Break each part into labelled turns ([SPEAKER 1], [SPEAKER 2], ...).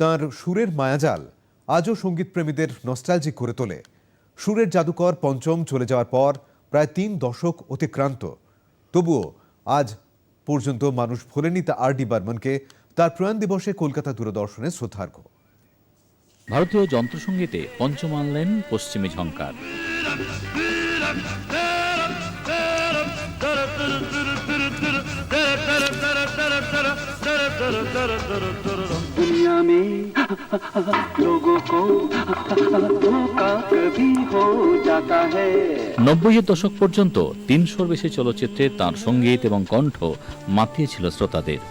[SPEAKER 1] তার সুরের মায়াজাল আজও সঙ্গীতপ্রেমীদের নস্টালজিক করে তোলে। সুরের জাদুকর পঞ্চম চলে যাওয়ার পর প্রায় তিন দশক অতিক্রান্ত। তবুও আজ পর্যন্ত মানুষ ভোলেনি তা আর ডি বর্মনকে। তার প্রয়াণ দিবসে কলকাতা দূরদর্শনে শ্রদ্ধার্ঘ।
[SPEAKER 2] ভারতীয় যন্ত্রসঙ্গীতে পঞ্চম আনলেন পশ্চিমী ঝঙ্কার
[SPEAKER 3] दुनिया में लोगों को धोखा कभी हो जाता है
[SPEAKER 2] নব্বইয়ের দশক পর্যন্ত তিনশোর বেশি চলচ্চিত্রে তার সঙ্গীত এবং কণ্ঠ মাতিয়েছিল শ্রোতাদের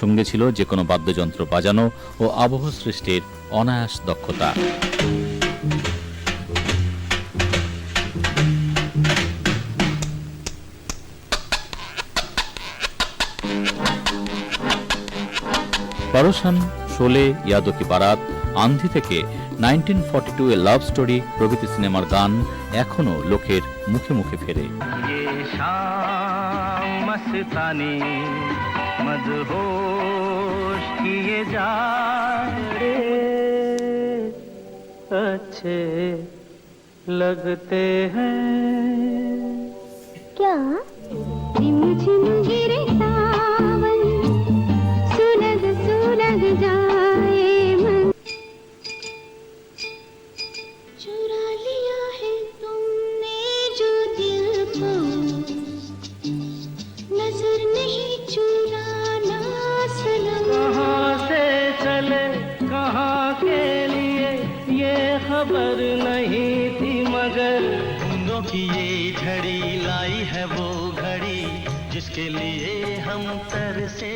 [SPEAKER 2] সঙ্গে ছিল যে কোনো বাদ্যযন্ত্র বাজানো ও আবহ সৃষ্টির অনায়াস দক্ষতা পারসান শোলে ইয়াদো কি বারাত আন্ধি থেকে nineteen forty two a love story প্রভৃতি সিনেমার গান এখনো লোকের মুখে মুখে ফেরে
[SPEAKER 4] ये शाम मस्तानी मदहोश किए जा रे अच्छे लगते हैं कहाँ से चले कहाँ के लिए? ये खबर नहीं थी मगर।
[SPEAKER 5] उनों की ये घड़ी लाई है वो घड़ी जिसके लिए हम तरसे